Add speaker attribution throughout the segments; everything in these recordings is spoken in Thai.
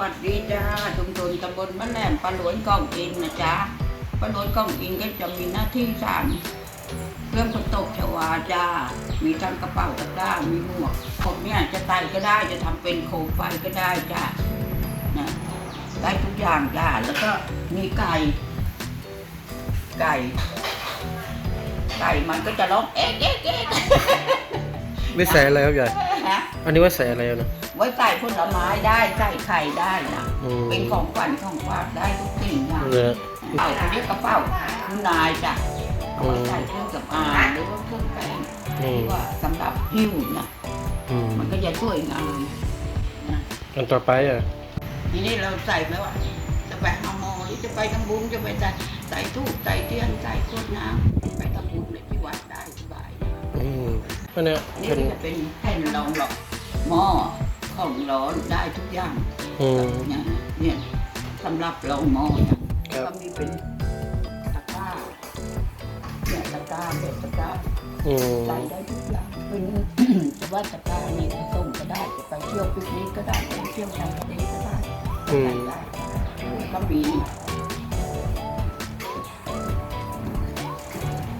Speaker 1: วัสดีจ้าชุมชนตำบลบ้านแหลมปลาหลวนกองอินนะจ๊ะปลาหลวนกองอินก็จะมีหน้าที่สามเครื่องกระตกชวาจ้ามีทั้งกระเป๋าตะกร้ามีหมวกผมเนี่ยจะไต่ก็ได้จะทำเป็นโคมไฟก็ได้จ้านะได้ทุกอย่างจ้าแล้วก็มีไก่ ไก่ ไก่มันก็จะร้องเอ๊ะเอ๊ะเอ๊ะ
Speaker 2: ไม่ใส่อะไรครับยาย
Speaker 1: ฮะ
Speaker 2: อันนี้ว่าใส่อะไรนะ
Speaker 1: ไว้ใส่ผลไม้ได้ใส่ไข่ได้นะ
Speaker 2: อืม
Speaker 1: เป็นของขวัญของฝากได้ทุกสิ่งอย่าง
Speaker 2: เนี่ย
Speaker 1: กระเป๋าเขาเรียกกระเป๋าคุณนายจ้ะเอาไว้ใส่เครื่องสำอางหรือว่าเครื่องแต่งห
Speaker 2: อื
Speaker 1: รื
Speaker 2: ม
Speaker 1: อว่าสำหรับหิ้วนะ
Speaker 2: อืม
Speaker 1: มันก็จะสวยงามนะ
Speaker 2: อันต่อไปอะ
Speaker 1: ทีนี้เราใส่ไหมว่าจะไปหาหมอหรือจะไปทำบุญจะไปใส่ใส่ทูบใส่เทียนใส่ขวดน้ำไปทำบุญในที่วัดได้สบาย
Speaker 2: อืมอันเนี้ย
Speaker 1: นี่
Speaker 2: เป็น
Speaker 1: จะเป็นแผ่นรองหรอกหม้อ ของร้อนได้ทุกอย่าง
Speaker 2: อืม
Speaker 1: เนี่ยเนี่ยสำหรับรองหม้อเนี่ย
Speaker 2: ครับ
Speaker 1: ก็มีเป็นตะกร้าเนี่ยตะกร้าแบบตะกร้า
Speaker 2: อืม
Speaker 1: ใส่ได้ทุกอย่างเป็นจะว่าตะกร้านี่ไปส่งก็ได้จะไปเที่ยวปิกนิกก็ได้ไปเที่ยวทางทะเลก็ได้
Speaker 2: อืม
Speaker 1: ใส่ได้ก็มี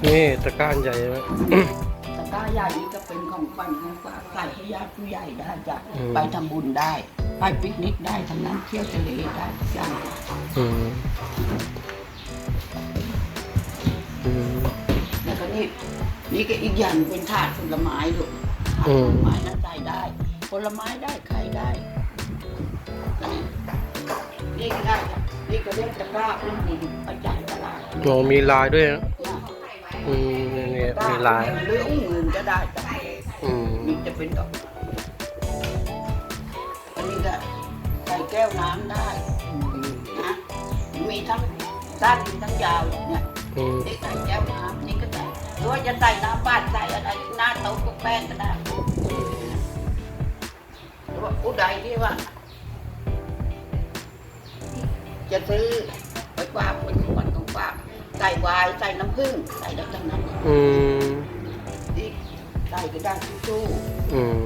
Speaker 2: นี่ตะกร้าอันใหญ่ไหม
Speaker 1: ตะกร้า ใหญ่นี่ก็เป็นของขวัญของฝากใส่ให้ญาติผู้ใหญ่ได้จ้ะ
Speaker 2: อืม
Speaker 1: ไปทำบุญได้ ไปปิกนิกได้ทำน้ำเที่ยวทะเลได้ทุกอย่างจ้ะ
Speaker 2: อืมอืม
Speaker 1: แล้วก็นี่นี่ก็อีกอย่างเป็นถาดผลไม้ลูกถาด
Speaker 2: อื
Speaker 1: ผม ลไม้นั้นใส่ได้ ผลไม้ได้ไข่ได้นี่นี่ก็ได้จ้ะนี่ก็เรียกตะกร้าอุ้มนี่ไปจ่ายตลาด
Speaker 2: โอ้มีลายด้วยนะ
Speaker 1: เนี่ย
Speaker 2: อืมนี่นี่มีลาย
Speaker 1: หรืออุ้งเงินก็ ได้จ้ะ
Speaker 2: อืม
Speaker 1: นี่จะเป็นดอกอันนี้ก็ใส่แก้วน้ำได้นะมีทั้งสั้นมีทั้งยาวเนี่ย
Speaker 2: อืม
Speaker 1: นี่ใส่แก้วน้ำนี่ก็ใส่หรือว่าจะใส่น้ำบ้านใส่อะไรหน้าโต๊ะกับแป้งก็ได้หรือว่าผู้ใดที่ว่า จะซื้อไปฝากเป็นของขวัญของฝากใส่วายใส่น้ำผึ้งใส่ได้ทั้งนั้น
Speaker 2: อืม
Speaker 1: นี่ใส่ก็ได้ทุกตู้
Speaker 2: อืม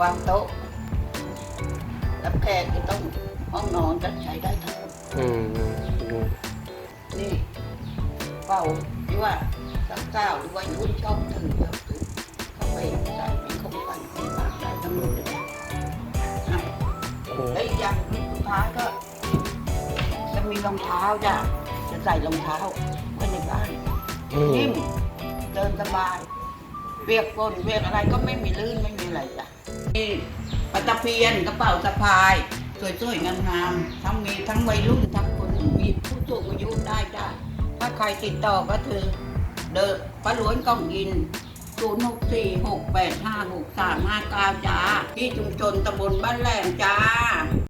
Speaker 1: วางโต๊ะรับแขกก็ต้องห้องนอนก็ใช้ได้ทั้งหมด
Speaker 2: อืมอืม
Speaker 1: นี่เป่าที่ว่าสักเก้าหรือว่ารุ่นชอบถือแบบถือเข้าไปใส่เป็นของขวัญของฝากได้ทั้งหมดเลยนะอะ
Speaker 2: โอ้
Speaker 1: และอีกอย่างสุดท้ายก็ จะมีรองเท้าจ้ะจะใส่รองเท้าไว้ในบ้าน
Speaker 2: อืม
Speaker 1: นิ่มเดินสบายเปียกฝนเปียกอะไรก็ไม่มีลื่นไม่มีอะไรจ้ะนี่ปลาตะเพียนกระเป๋าสะพาย สวยๆงามๆทั้งมีทั้งวัยรุ่นทั้งคนมีผู้สูงอายุได้จ้ะถ้าใครติดต่อก็คือเดอะปลาหลวนกล่องยิน0 6 4 6 8 5 6 3 5 9จ้าที่ชุมชนตำบลบ้านแหลมจ้า